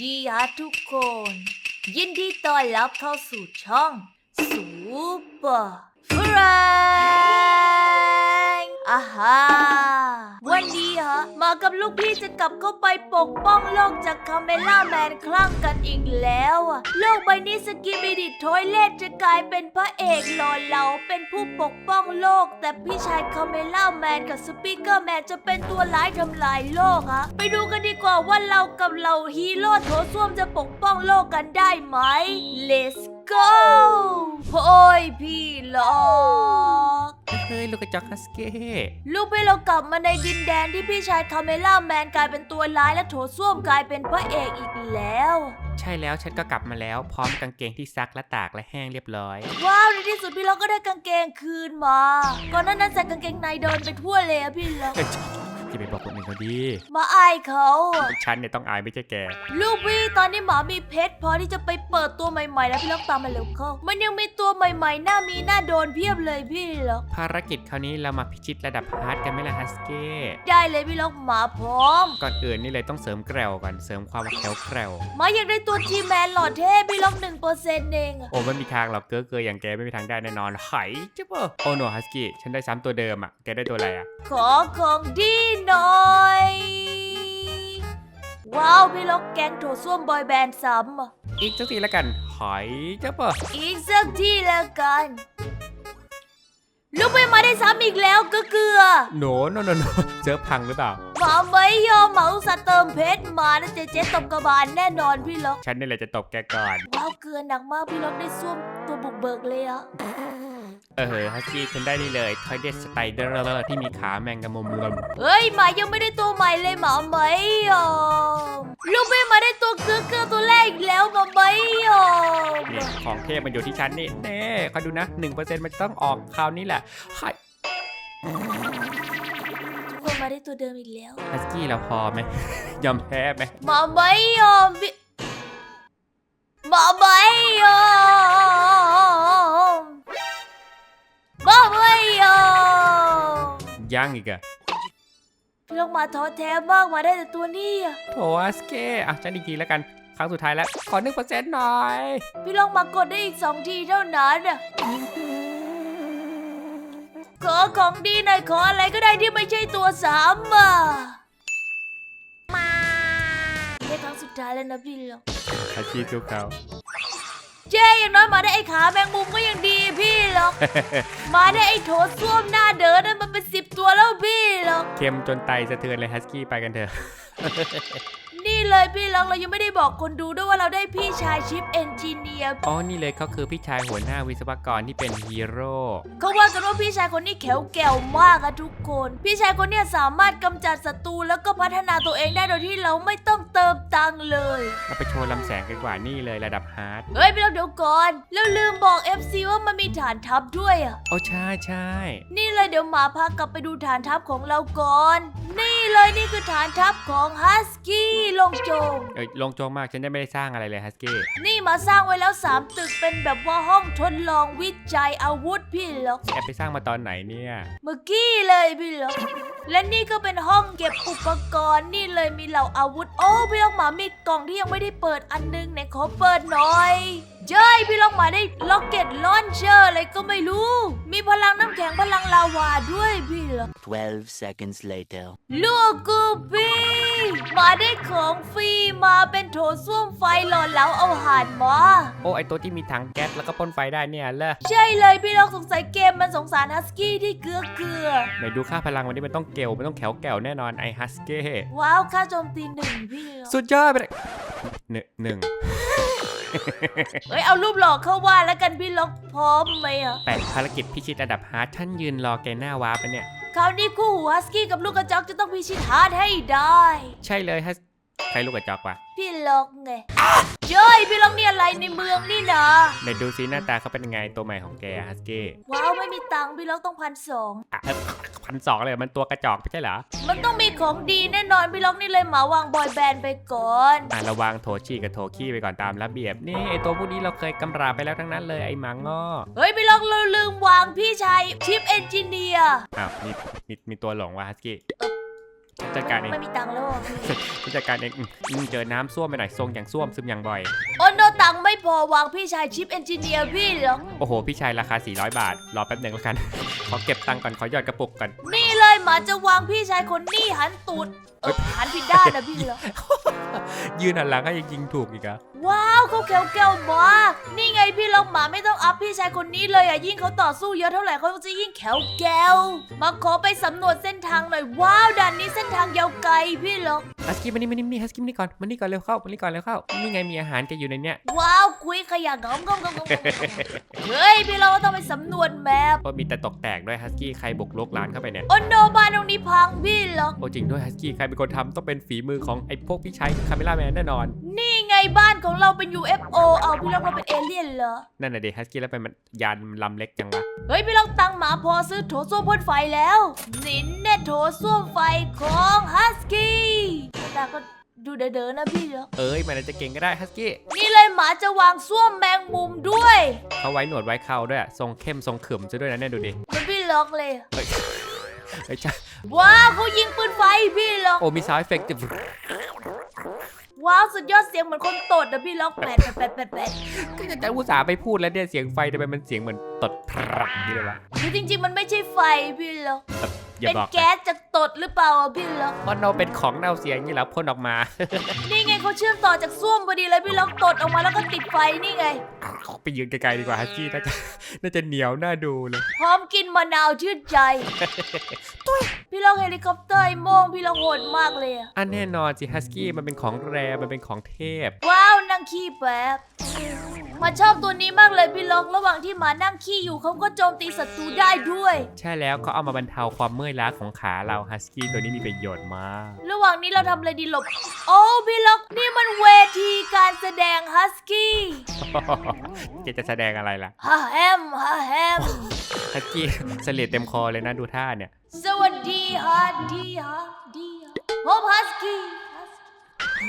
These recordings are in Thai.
ดีอาทุกคน ยินดีต้อนรับเข้าสู่ช่อง ซูเปอร์ฟรง อาฮาวันนี้ฮะ มากับลูกพี่จะกลับเข้าไปปกป้องโลกจากคาเมล่าแมนคลั่งกันอีกแล้วอะโลกใบนี้สกิมิดิทอยเลตจะกลายเป็นพระเอกหล่อเหลาเป็นผู้ปกป้องโลก แต่พี่ชายคาเมล่าแมนกับสปีกเกอร์แมนจะเป็นตัวร้ายทำลายโลกฮะ ไปดูกันดีกว่าว่าเรากับเหล่าฮีโร่โถส้วมจะปกป้องโลกกันได้ไหม Let's go โอ้ยพี่ล็อกเฮ้ยลูกกระจอกฮัสเก้ลูกพี่เรากลับมาในดินแดนที่พี่ชายคาเมล่าแมนกลายเป็นตัวร้ายและโถส้วมกลายเป็นพระเอกอีกแล้ว ใช่แล้วฉันก็กลับมาแล้วพร้อมกางเกงที่ซักและตากและแห้งเรียบร้อย ว้าวในที่สุดพี่เราก็ได้กางเกงคืนมา ก่อนหน้านั้นใส่กางเกงในเดินไปทั่วเลยอะพี่เรา จะไปบอกคนอื่นเขาดี มาอายเขาอะฉันเนี่ยต้องอายไม่ใช่แก ลูกพี่ตอนนี้หมามีเพชรพอที่จะไปเปิดตัวใหม่ๆ แล้วพี่ล็อกตามมาเร็วเข้า มันยังมีตัวใหม่ๆหน้ามีหน้าโดนเพียบเลยพี่ล็อกภารกิจคราวนี้เรามาพิชิตระดับฮาร์ดกันไหมล่ะฮัสเก้ได้เลยพี่ล็อกหมาพร้อมก่อนอื่นนี่เลยต้องเสริมแกรวก่อนเสริมความแข็งแกรวหมาอยากได้ตัวทีแมนหล่อเท่พี่ล็อกหนึ่งเปอร์เซ็นต์เองอะโอ้ไม่มีทางหรอกเก้อเกยอย่างแกไม่มีทางได้แน่นอนไหจ๊บโอ้โนฮัสกี้ฉันได้ซ้ำตัวเดิมอะแกได้ตัวอะไรอะขอของดีหน่อย ว้าวพี่ล็อกแกงโถส้วมบอยแบนด์ซ้ำอะอีกสักทีแล้วกันไหจ๊บอีกสักที่แล้วกันลูกพี่มาได้ซ้ำอีกแล้วก็เกลือโนโนโนโนเจอพังหรือเปล่า หมาไม่ยอมเหมาอุตสาห์เติมเพชรมานะเจ๊เจ๊ตบกระบาลแน่นอนพี่ล็อก ฉันนี่แหละจะตบแกก่อน ว้าวเกลือหนักมากพี่ล็อกได้ส้วมตัวบุกเบิกเลยอะ เออฮัสกี้ฉันได้นี่เลยทอยเดสสไตเดอร์ที่มีขาแมงกะมุมลมเฮ้ยหมายังไม่ได้ตัวใหม่เลยหมาไม่ยอมลูกพี่มาได้ตัวเกลือเกลือตัวแรกอีกแล้วหมาไม่ยอมเนี่ยของเทพมันอยู่ที่ฉันนี่เน่คอยดูนะ1%มันจะต้องออกคราวนี้แหละไฮทุกคนมาได้ตัวเดิมอีกแล้วฮัสกี้เราพอไหมยอมแพ้ไหมหมาไม่ยอมพี่หมาไม่ยอม ยังอีกอะพี่ล็อกมาท้อแท้มากมาได้แต่ตัวนี้อะโถฮัสกี้อะฉันอีกทีแล้วกันครั้งสุดท้ายแล้ว ขอ1%หน่อย พี่ลองมากดได้อีกสองทีเท่านั้นน่ะขอของดีหน่อยขออะไรก็ได้ที่ไม่ใช่ตัวสามอะมาแค่ครั้งสุดท้ายแล้วนะพี่ลองฮัสกี้ทุกเขาเจ๊อย่างน้อยมาได้ไอ้ขาแมงมุมก็ยังดี พี่ลองมาได้ไอ้โถส้วมหน้าเดินนั่นมันเป็นสิบตัวแล้วพี่ลองเค็มจนไตสะเทือนเลยฮัสกี้ไปกันเถอะ นี่เลยพี่ลองเรายังไม่ได้บอกคนดูด้วยว่าเราได้พี่ชายชิปเอนจิเนียร์อ๋อนี่เลยเขาคือพี่ชายหัวหน้าวิศวกรที่เป็นฮีโร่เขาว่ากันว่าพี่ชายคนนี้แข็งแกร่วมากอะทุกคน พี่ชายคนเนี้ยสามารถกำจัดศัตรูแล้วก็พัฒนาตัวเองได้โดยที่เราไม่ต้องเติมตังค์เลยเราไปโชว์ลำแสงกันดีกว่านี่เลยระดับฮาร์ดเฮ้ยพี่เราเดี๋ยวก่อนแล้วลืมบอก FC ว่ามันมีฐานทัพด้วยอะโอ้ใช่ใช่นี่เลยเดี๋ยวหมาพากลับไปดูฐานทัพของเราก่อน นี่เลยนี่คือฐานทัพของฮัสกี้ลงโจง เอ้ยลงโจงมากฉันได้ไม่ได้สร้างอะไรเลยฮัสกี้นี่มาสร้างไว้แล้วสามตึกเป็นแบบว่าห้องทดลองวิจัยอาวุธพี่ล็อกแอบไปสร้างมาตอนไหนเนี่ยเมื่อกี้เลยพี่ล็อกและนี่ก็เป็นห้องเก็บอุปกรณ์นี่เลยมีเหล่าอาวุธ โอ้พี่ล็อกหมามีกล่องที่ยังไม่ได้เปิดอันนึงไหนขอเปิดหน่อย เจ้ยพี่ล็อกหมาได้ล็อกเก็ตลอนเชอร์อะไรก็ไม่รู้ มีพลังน้ำแข็งพลังลาวาด้วยพี่ล็อก12 seconds later. ลูกกูพี่หมาได้ของฟรีมาเป็นโถส้วมไฟหล่อเหลาเอาหานมาโอ้ไอตัวที่มีถังแก๊สแล้วก็พ่นไฟได้เนี่ยเลอใช่เลยพี่ล็อกสงสัยเกมมันสงสารฮัสกี้ที่เกลือเกลือไหนดูค่าพลังวันนี้มันต้องเกลมันต้องแขวแกวแน่นอนไอฮัสเก้ว้าวค่าโจมตีหนึ่งพี่ล็อกสุดยอดไปเลยหนึ่งหนึ่ง เอ้ยเอารูปหล่อเข้าว่าแล้วกันพี่ล็อกพร้อมไหมอะแปดภารกิจพิชิตระดับฮาร์ดท่านยืนรอแกหน้าวาร์ปอะเนี่ย คราวนี้คู่หูฮัสกี้กับลูกกระจอกจะต้องพิชิตฮาร์ดให้ได้ ใช่เลยฮัส ใครลูกกระจอกวะพี่ล็อกไงเจ้ยพี่ล็อกนี่อะไรในเมืองนี่นะไหนดูซิหน้าตาเขาเป็นยังไงตัวใหม่ของแกฮัสเก้ว้าวไม่มีตังค์พี่ล็อกต้องพันสองพันสองเลยมันตัวกระจอกไม่ใช่เหรอ มันต้องมีของดีแน่นอนพี่ล็อกนี่เลยเหมาวางบอยแบนด์ไปก่อน อะระวังโถชีกับโถขี้ไปก่อนตามระเบียบนี่ไอตัวพวกนี้เราเคยกำราบไปแล้วทั้งนั้นเลยไอหมาง้อเฮ้ยพี่ล็อกเราลืมวางพี่ชายชิปเอนจิเนียร์อ้าวมีมีมีตัวหลงวะฮัสกี้ จัดการเองไม่มีตังค์แล้วอะพี่ฉันจัดการเองอืมอืมเจอน้ำส้วมไปหน่อยทรงอย่างส้วมซึมอย่างบ่อย โอ้โนตังค์ไม่พอวางพี่ชายชิปเอนจิเนียร์พี่เหรอ โอ้โห พี่ชายราคา 400 บาท รอแป๊บหนึ่งแล้วกัน ขอเก็บตังค์ก่อน ขอหยอดกระปุกก่อน นี่เลยหมาจะวางพี่ชายคนนี้หันตูดเออ หันผิดด้านนะพี่เหรอยืนหันหลังให้ยังยิงถูกอีกอะว้าวเขาแก้วแก้วมากนี่ไงพี่ลองหมาไม่ต้องอัพพี่ชายคนนี้เลยอะยิ่งเขาต่อสู้เยอะเท่าไหร่เขาจะยิ่งแข็งแก้วมาขอไปสำรวจเส้นทางหน่อยว้าวด่านนี้เส้นทางยาวไกลพี่เหรอฮัสกี้มานี่มานี่มานี่ฮัสกี้มานี่ก่อนมานี่ก่อนเร็วเข้ามานี่ก่อนเร็วเข้านี่ไงมีอาหารแกอยู่ในเนี้ยว้าวคุยขยะงอมงอมงอมงอมเฮ้ยพี่เราต้องไปสำรวจแมพโอ้มีแต่ตกแตกด้วยฮัสกี้ใครบุกรุกร้านเข้าไปเนี่ยโอ้โนบ้านตรงนี้พังพี่เหรอโอ้จริงด้วยฮัสกี้ใครเป็นคนทำต้องเป็นฝีมือของไอ้พวกพี่ชายคาเมล่าแมนแน่นอน นี่ไงบ้านของเราเป็น UFO เอาพี่ลองเราเป็นเอเลี่ยนเหรอ นั่นน่ะเดฮัสกี้แล้วเป็นมันยานลำเล็กจังวะ เฮ้ยพี่ลองตังหมาพอซื้อโถส้วมพ่นไฟแล้วนินเน่โถส้วมไฟของฮัสกี้แต่ก็ดูเดินๆนะพี่เหรอเอ้ยมันอาจจะเก่งก็ได้ฮัสกี้ นี่เลยหมาจะวางส้วมแมงมุมด้วย เขาไว้หนวดไว้เข่าด้วยอะทรงเข้มทรงขึมซะด้วยนะเนี่ยดูดิเหมันพี่ล็อกเลย เฮ้ย เฮ้ยจ้าว้าวเขายิงปืนไฟพี่ล็อกโอ้มีซาวด์เอฟเฟกต์ว้าวสุดยอดเสียงเหมือนคนตดนะพี่ล็อกแปดแปดแปดแปดแปดก็จะจะอุตส่าห์ไปพูดแล้วเนี่ยเสียงไฟทำไมมันเสียงเหมือนตดพรักนี่เลยวะคือจริง ๆ มันไม่ใช่ไฟพี่ล็อก อย่าเป็นบอกนะแก๊สจากตดหรือเปล่าอะพี่ล็อก เพราะเราเป็นของเน่าเสียงนี่แหล้วพ่นออกมา นี่ไงเขาเชื่อมต่อจากส้วมพอดีเลยพี่ล็อกตดออกมาแล้วก็ติดไฟนี่ไง ไปยืนไกลๆดีกว่าฮัสกี้น่าจะน่าจะเหนียวน่าดูเลย พร้อมกินมะนาวชื่นใจ ตุ้ยพี่ล็อกเฮลิคอปเตอร์ไอ้โมงพี่ล็อกโหดมากเลยอะอันแน่นอนสิฮัสกี้มันเป็นของแรมันเป็นของเทพ ว้าว นั่งขี้แป๊บมาชอบตัวนี้มากเลยพี่ล็อกระหว่างที่หมานั่งขี้อยู่เขาก็โจมตีศัตรูได้ด้วย ใช่แล้วเขาเอามาบรรเทาความเมื่อยล้าของขาเราฮัสกี้ตัวนี้มีประโยชน์มาก ระหว่างนี้เราทำอะไรดีหลบ โอ้พี่ล็อกนี่มันเวทีการแสดงฮัสกี้แกจะแสดงอะไรล่ะฮ่าแฮมฮ่าแฮมฮัสกี้เสลียดเต็มคอเลยนะดูท่าเนี่ย สวัสดีฮัสดีฮะดีฮะโฮมฮัสกี้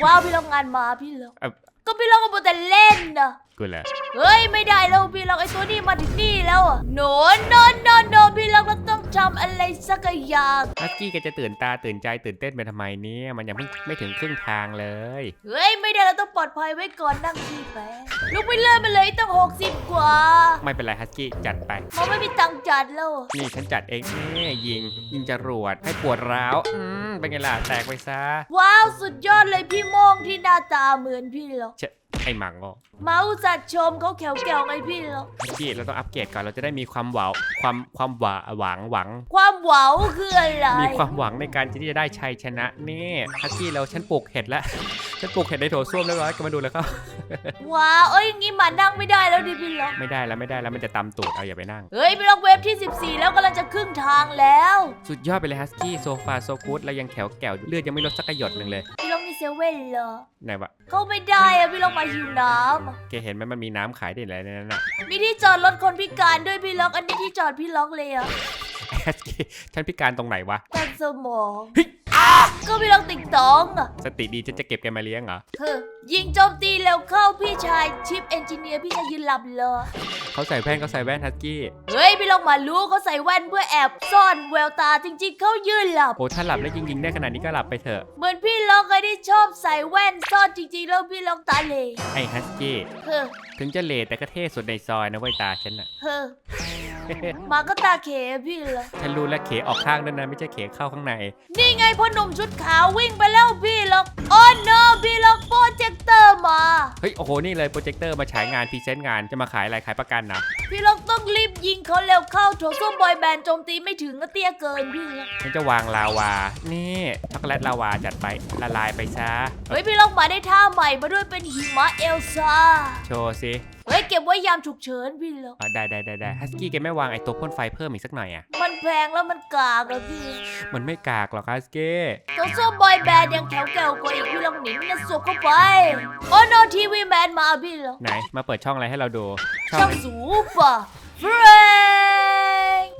ว้าวพี่ล็อกงานมาพี่ล็อกเอ่อ ก็พี่ล็อกก็บอกแต่เล่นนะกูเหรอเฮ้ยไม่ได้แล้วพี่ล็อกไอ้ตัวนี้มาถึงนี่แล้วอะโนโนโนโนพี่ล็อกเราต้อง ทำอะไรสักอย่างฮัสกี้แกจะตื่นตาตื่นใจตื่นเต้นไปทำไมเนี่ยมันยังไม่ไม่ถึงครึ่งทางเลย เฮ้ย ไม่ได้เราต้องปลอดภัยไว้ก่อนนั่งที่แป๊บลุกไปเลื่อนไปเลยตั้งหกสิบกว่า ไม่เป็นไรฮัสกี้จัดไปมันไม่มีตังค์จัดแล้วอะนี่ฉันจัดเองนี่ยิง ยิงจรวดให้ปวดร้าวอืมเป็นไงล่ะแตกไปซะว้าวสุดยอดเลยพี่โมงที่หน้าตาเหมือนพี่ล็อกเชะไอ้หมังโง่มาอุตส่าห์ชมเขาแขวแกวไงพี่ล็อกฮัสกี้เราต้องอัปเกรดก่อนเราจะได้มีความหวังความความหวาหวังหวัง ความหวาวคืออะไร มีความหวังในการที่จะได้ชัยชนะนี่ฮัสกี้เราฉันปลูกเห็ดแล้ว ฉันปลูกเห็ดในโถส้วมเรียบร้อยก็มาดูแล้วครับ ว้าวเอ้ยอย่างงี้หมานั่งไม่ได้แล้วดิพี่ล็อกไม่ได้แล้วไม่ได้แล้วมันจะตำตูดเอาอย่าไปนั่ง เฮ้ยพี่ล็อกเว็บที่ 14 แล้วกำลังจะครึ่งทางแล้วสุดยอดไปเลยฮัสกี้โซฟาโซกูดเรายังแขวแก้วเลือดยังไม่ลดสักกระหยดหนึ่งเลยพี่ล็อกมีเซเว่นเหรอไหนวะเขาไม่ได้อะพี่ล็อกมาหิวน้ำอะแกเห็นไหมมันมีน้ำขายได้เลยในนั้นน่ะมีที่จอดรถคนพิการด้วยพี่ล็อกอันนี้ที่จอดพี่ล็อกเลยอะฮัสกี้ฉันพิการตรงไหนวะ ตัดสมอง ก็พี่ล็อกติงตองอะสติดีฉันจะเก็บแกมาเลี้ยงเหรอเฮ้ยยิงโจมตีเร็วเข้าพี่ชายชิปเอนจิเนียร์พี่ชายยืนหลับเลยเขาใส่แว่นเขาใส่แว่นฮัสกี้เฮ้ยพี่ล็อกมารู้เขาใส่แว่นเพื่อแอบซ่อนแววตาจริงๆเขายืนหลับโอ้ถ้าหลับแล้วยิงๆได้ขนาดนี้ก็หลับไปเถอะเหมือนพี่ล็อกไอ้ที่ชอบใส่แว่นซ่อนจริงๆแล้วพี่ล็อกตาเหลยไอ้ฮัสกี้เฮ้อถึงจะเลทแต่ก็เท่สุดในซอยนะเว้ยตาฉันน่ะเฮ้อ หมาก็ตาเขพี่เหรอฉันรู้แล้วเขออกข้างด้วยนะไม่ใช่เขเข้าข้างใน นี่ไงพ่อหนุ่มชุดขาววิ่งไปแล้วพี่ล็อกโอ้โนพี่ล็อกโปรเจคเตอร์มา เฮ้ยโอ้โหนี่เลยโปรเจคเตอร์มาฉายงานพรีเซนต์งานจะมาขายอะไรขายประกันนะพี่ล็อกต้องรีบยิงเขาเร็วเข้าโถส้วมบอยแบนด์โจมตีไม่ถึงก็เตี้ยเกินพี่ล็อกฉันจะวางลาวา นี่ช็อกโกแลตลาวาจัดไปละลายไปซะเฮ้ยพี่ล็อกมาได้ท่าใหม่มาด้วยเป็นหิมะเอลซ่าโชว์สิ เฮ้ยเก็บไว้ยามฉุกเฉินพี่ล็อกอะได้ได้ได้ได้ฮัสกี้แกไม่วางไอ้ตัวพ่นไฟเพิ่มอีกสักหน่อยอะ มันแพงแล้วมันกากอะพี่มันไม่กากหรอกฮัสกี้โถส้วมบอยแบนด์ยังแถวแก้วกว่าอีกพี่ล็อกหนินนะสวบเข้าไปโอ้โนทีวีแมนมาพี่ล็อกไหนมาเปิดช่องอะไรให้เราดูช่อช่างงสูปะเฟรน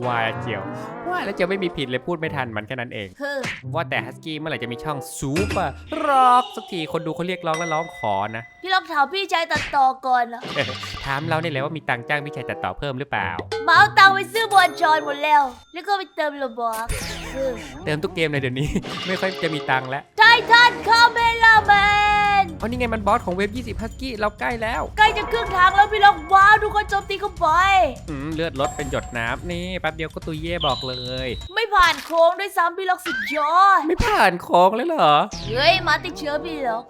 วายเจียวว่าแล้วเจียวไม่มีผิดเลยพูดไม่ทันมันแค่นั้นเอง เฮ้อว่าแต่ฮัสกี้เมื่อไหร่จะมีช่องซูปอะร็อกสักทีคนดูเขาเรียกร้องแล้วร้องขอนะ พี่ล็อกถามพี่ชายตัดต่อก่อนนะถามเราเนี่ยแหละว่ามีตังค์จ้างพี่ชายตัดต่อเพิ่มหรือเปล่ามาเอาตังค์ไปซื้อบอลจอยหมดแล้ว แล้วก็ไปเติมโลบอกเติมทุกเกมเลยเดี๋ยวนี้ ไม่ค่อยจะมีตังค์แล้ว ไททันคาเมล่าแมน อ๋อนี่ไงมันบอสของเว็บ20ฮัสกี้เราใกล้แล้ว ใกล้จะครึ่งทางแล้วพี่ล็อกว้าวทุกคนโจมตีเข้าไป อืมเลือดลดเป็นหยดน้ำนี่แป๊บเดียวก็ตุยเย่บอกเลย ไม่ผ่านโค้งด้วยซ้ำพี่ล็อกสุดยอด ไม่ผ่านโค้งเลยเหรอ เฮ้ยหมาติดเชื้อพี่ล็อก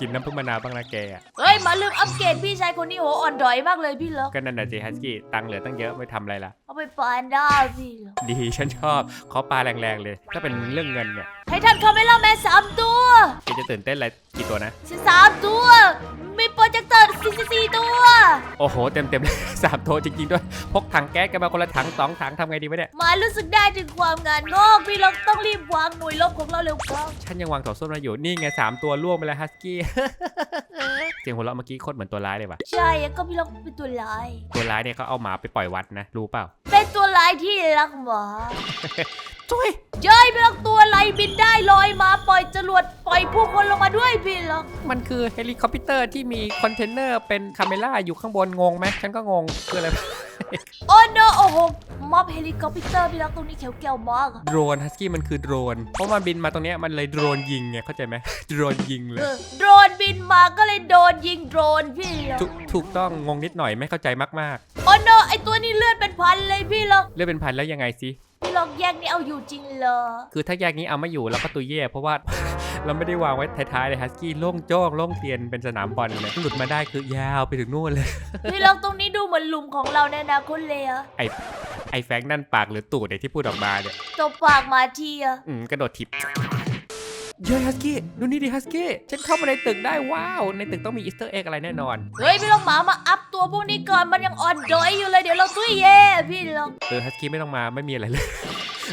กินน้ำผึ้งมะนาวบ้างนะแกอะเฮ้ยหมาลืมอัปเกรดพี่ชายคนนี้โหอ่อนดอยมากเลยพี่ล็อก ก็นั่นน่ะสิฮัสกี้ตังค์เหลือตั้งเยอะไม่ทำอะไรล่ะ เอาไปปานได้พี่ล็อกดีฉันชอบขอปลาแรงๆเลย ถ้าเป็นเรื่องเงินเนี่ยไททันคาเมล่าแมนสามตัวแกจะตื่นเต้นอะไรกี่ตัวนะสิบสามตัวมีโปรเจคเตอร์สี่สี่ตัวโอ้โห เต็มเต็มๆเลยสามตัวจริง ๆ ด้วย พกถังแก๊สกันมาคนละถังสองถังทำไงดีวะเนี่ยหมารู้สึกได้ถึงความงานงอกพี่ล็อกต้องรีบวางหน่วยลบของเราเร็วเข้าฉันยังวางโถส้วมมาอยู่ นี่ไงสามตัวล่วงไปแล้วฮัสกี้ เสียงหัวเราะเมื่อกี้โคตรเหมือนตัวร้ายเลยว่ะ ใช่ก็พี่ล็อกเป็นตัวร้าย ตัวร้ายเนี่ยเขาเอาหมาไปปล่อยวัดนะ รู้เปล่า เป็นตัวร้ายที่รักหมา ช่วยเย้ยพี่ล็อกตัวอะไรบินได้ลอยมาปล่อยจรวดปล่อยผู้คนลงมาด้วยพี่ล็อกมันคือเฮลิคอปเตอร์ที่มีคอนเทนเนอร์เป็นคาเมล่าอยู่ข้างบนงงไหมฉันก็งงคืออะไร โอ้โนโอ้โหมอบเฮลิคอปเตอร์พี่ล็อกตรงนี้เขียวเกี่ยวมากอะโดรนฮัสกี้มันคือโดรน เพราะมันบินมาตรงเนี้ยมันเลยโดรนยิงไงเข้าใจไหม โดรนยิงเลเอยอโดรนบินมาก็เลยโดนยิงโดรนพี่ล็อกถูกถูกต้องงงนิดหน่อยไม่เข้าใจมากโอ้โนไอตัวนี้เลือดเป็นพันเลยพี่ล็อก ๆเรื่องเป็นพันแล้วยังไงสิพี่ล็อ กแยกนี่เอาอยู่จริงเหรอ คือถ้าแยกนี้เอาไม่อยู่เราก็ตุยแย่เพราะว่า เราไม่ได้วางไว้ท้ายๆเลยฮัสกี้โล่งโจ้งโล่งเตียนเป็นสนามบอลเลยหลุดมาได้คือยาวไปถึงนู่นเลยที่ล็อกตรงนี้ดูเหมือนหลุมของเราในอนาคุณเลยอะไอ้แฟงนั่นปากหรือตูดเนี่ยที่พูดออกมาเนี่ยตบปากมาทีอะอืมกระโดดทิป เย้ฮัสกี้ดูนี่ดิฮัสกี้ฉันเข้ามาในตึกได้ว้าว ในตึกต้องมีอีสเตอร์เอ็กอะไรแน่นอน เฮ้ยพี่ล็อกหมามาอัพตัวพวกนี้ก่อนมันยังอ่อนดอยอยู่เลยเดี๋ยวเราตุ้ยเย่พี่ล็อกเออฮัสกี้ไม่ต้องมาไม่มีอะไรเลย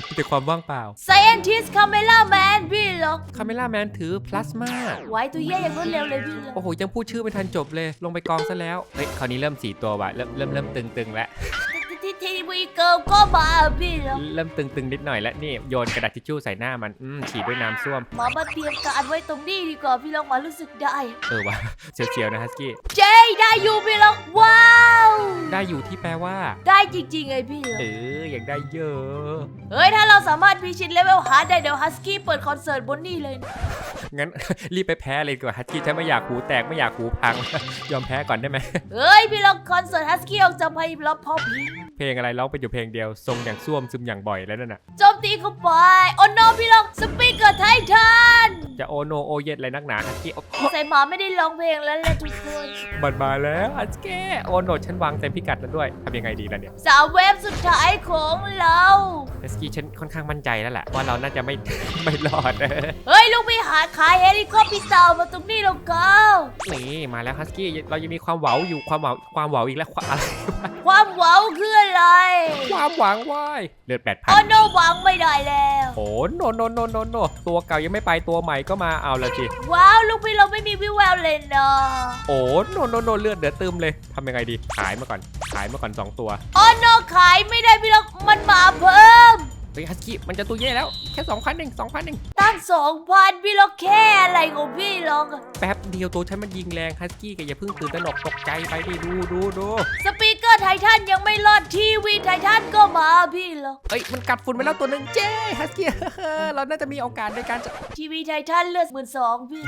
มีแต่ความว่างเปล่า Scientist Camera Man พี่ล็อกคาเมล่าแมนถือพลาสมาไว้ตัวเย่อย่างรวดเร็วเลยพี่ล็อกโอ้โหยังพูดชื่อไม่ทันจบเลย ลงไปกองซะแล้วเฮ้ยคราวนี้เริ่มสี่ตัวว่ะเริ่มเริ่มเริ่มตึงตึงๆแล้ว ที่ทีวีเกิร์ลก็มาพี่ล็อกเริ่มตึงตึงๆนิดหน่อยแล้วนี่โยนกระดาษทิชชู่ใส่หน้ามันอืมฉีดด้วยน้ำส้วม หมามาเตรียมการไว้ตรงนี้ดีกว่าพี่ล็อกหมารู้สึกได้ เออว่ะเชียวๆนะฮัสกี้เจ๊ได้อยู่พี่ล็อกว้าว ได้อยู่ที่แปลว่า ได้จริงๆไงพี่ล็อกเออยังได้เยอะ เฮ้ยถ้าเราสามารถพิชิตเลเวลฮาร์ดได้เดี๋ยวฮัสกี้เปิดคอนเสิร์ตบนนี่เลยนะงั้น รีบไปแพ้เลยดีกว่าฮัสกี้ฉันไม่อยากหูแตกไม่อยากหูพัง ยอมแพ้ก่อนได้ไหม เฮ้ยพี่ล็อกคอนเสิร์ตฮัสกี้ออกจากไพ่ล็อกพอพี เพลงอะไรร้องไปอยู่เพลงเดียว ทรงอย่างส้วมซึมอย่างบ่อยแล้วนั่นน่ะโจมตีเข้าไปโอ้โนพี่ล็อกสปีกเกอร์ไททันจะโอโนโอเย็ดอะไรนักหนาฮัสกี้ใส่หมาไม่ได้ร้องเพลงแล้วแหละทุกคนมันมาแล้วฮัสกี้โอโนฉันวางเต็มพิกัดแล้วด้วยทำยังไงดีล่ะเนี่ยสามเวฟสุดท้ายของเราฮัสกี้ฉันค่อนข้างมั่นใจแล้วแหละว่าเราน่าจะไม่ ไม่รอดเฮ้ยลูกไปหาขายเฮลิคอปเตอร์มาตรงนี้แล้วก็นี่มาแล้วฮัสกี้เรายังมีความหวังอยู่ความหวังความหวังอีกแล้วความอะไร ความหวังคืออะไรความหวังว้ายเลือดแปดพัโอ้นโนหวังไม่ได้แล้วโอ้โนโนโนโนโนตัวเก่ายังไม่ไปตัวใหม่ก็มาเอาละสิว้าวลูกพี่เราไม่มีวิแววเลยเนาะโอ้โนโนโนเลือดเดือดตึมเลยทำยังไงดี ขายมาก่อน ขายมาก่อนสองตัวโอ้โนขายไม่ได้พี่ล็อกมันมาเพิ่มเฮ้ยฮัสกี้มันจะตัวเย่แล้วแค่สองพันเองสองพันเองตั้งสองพันพี่ล็อกแค่อะไรของพี่ล็อกอะแป๊บเดียวตัวฉันมันยิงแรงฮัสกี้ก็อย่าเพิ่งตื่นตระหนกตกใจไปดิดูดูดูสปีกเกอร์ ไททันยังไม่รอดทีวีไททันก็มาพี่ล็อกเอ้ยมันกัดฝุ่นไปแล้วตัวหนึ่งเจ้ฮัสกี้ เราน่าจะมีโอกาสในการจะทีวีไททันเลือดหมื่นสองพี่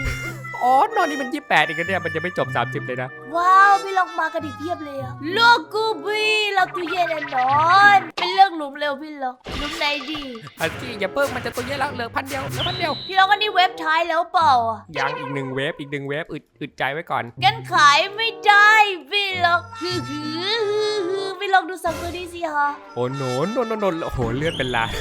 อ๋อนอนนี่มันยี่แปดอีกแล้วเนี่ย มันจะไม่จบ30เลยนะ ว้าวพี่ล็อกมากันอีกเพียบเลยอะลูกกูบี้เราตู้เย็นแน่นอนเป็นเรื่องหลุมเร็วพี่ล็อกหลุมไหนดีฮัสกี้อย่าเพิ่งมันจะตัวเย่แล้วเหลือพันเดียวเหลือพันเดียว พี่ล็อกอันนี้เว็บท้ายแล้วเปล่าอะยังอีกหนึ่งเวฟอีกหนึ่งเวฟอึดอึดใจไว้ก่อน งั้นขายไม่ได้พี่ล็อกฮือฮือฮือฮือพี่ล็อกดูสังตัวนี้สิฮะโอ้โหนนนนนโอ้โหเลือดเป็นล้าน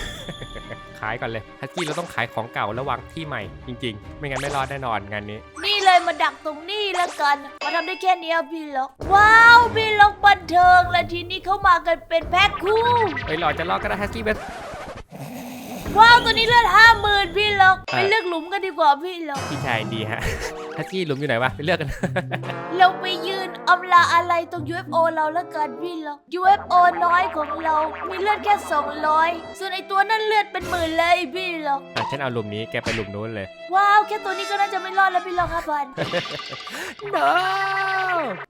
ขายก่อนเลยฮัสกี้เราต้องขายของเก่าแล้ววางที่ใหม่จริง ๆ ไม่งั้นไม่รอดแน่นอนงานนี้ นี่เลยมาดักตรงนี้แล้วกัน มาทำได้แค่เนี้ยพี่ล็อก ว้าวพี่ล็อกบันเทิงและทีนี้เขามากันเป็นแพ็คคู่เฮ้ยรอจะรอดก็ได้ฮัสกี้เป็น ว้าวตัวนี้เลือดห้าหมื่นพี่ล็อกเออไปเลือกหลุมกันดีกว่าพี่ล็อกพี่ชายดีฮะฮัสกี้หลุมอยู่ไหนวะไปเลือกกัน เราไปยืนน อำลาอะไรตรง UFO เราแล้วกันพี่ล็อก UFO น้อยของเรา มีเลือดแค่ 200 ส่วนไอตัวนั่นเลือดเป็นหมื่นเลยพี่ล็อกอะฉันเอาหลุมนี้แกไปหลุมนู้นเลย ว้าว แค่ตัวนี้ก็น่าจะไม่รอดแล้วพี่ล็อกครับพัน no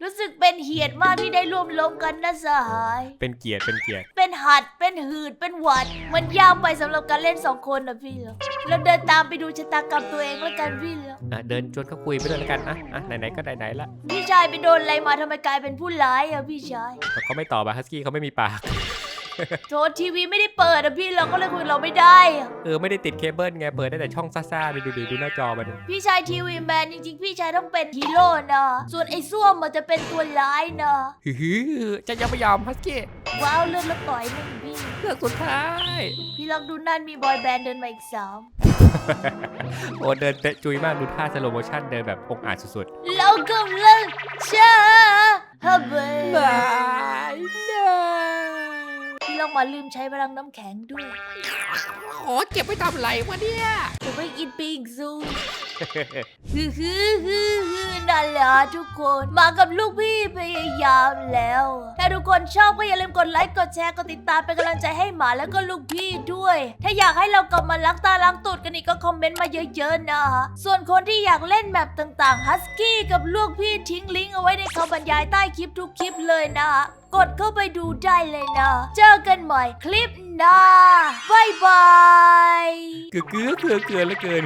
รู้สึกเป็นเหียดมากที่ได้ร่วมลบกันนะสหาย เป็นเกียรติเป็นเกียรติ เป็นหัด เป็นหืด เป็นหวัด มันยาวไปสำหรับการเล่นสองคนนะพี่ล็อกเราเดินตามไปดูชะตากรรมตัวเองแล้วกันพี่ล็อกอะเดินชวนเขาคุยไปด้วยแล้วกันอะอะไหนๆก็ไหนๆละ พี่ชายไปโดนอะไรมาทำไมกลายเป็นผู้ร้ายอะพี่ชาย แต่เขาไม่ตอบอะฮัสกี้เขาไม่มีปาก โทษทีวีไม่ได้เปิดอะพี่เราก็เลยคุยกับเราไม่ได้อะเออ ไม่ได้ติดเคเบิลไง เปิดได้แต่ช่องซ่าๆดูดูดูดูหน้าจอมันพี่ชายทีวีแมนจริงๆ พี่ชายต้องเป็นฮีโร่นะ ส่วนไอ้ส้วมมันจะเป็นตัวร้ายนะ ฮือจะยังไม่ยอมฮัสกี้ว้าวเลือดแล้วต่อยมึงพี่เรื่องสุดท้าย พี่ลองดูนั่นมีบอยแบนด์เดินมาอีกสามโอ้เดินเตะจุยมากดูท่าสโลโมชั่นเดินแบบองอาจสุดเรากำลังเชื่อ ฮับเบๆบายเนพี่ลองมาลืมใช้พลังน้ำแข็งด้วยขอเก็บไว้ทำไรวะเนี่ยจะไปกินปิงซู ฮือฮือฮือฮือนั่นแหละทุกคนมากับลูกพี่พยายามแล้ว ถ้าทุกคนชอบก็อย่าลืมกดไลค์กดแชร์กดติดตามเป็นกำลังใจให้หมาแล้วก็ลูกพี่ด้วย ถ้าอยากให้เรากลับมาล้างตาล้างตูดกันอีกก็คอมเมนต์มาเยอะๆนะฮะส่วนคนที่อยากเล่นแมปต่างๆฮัสกี้กับลูกพี่ทิ้งลิงก์เอาไว้ในคำบรรยายใต้คลิปทุกคลิปเลยนะฮะกดเข้าไปดูได้เลยนะ เจอกันใหม่คลิปหน้าบายบาย เกลือเกลือเกลือเกลือเหลือเกิน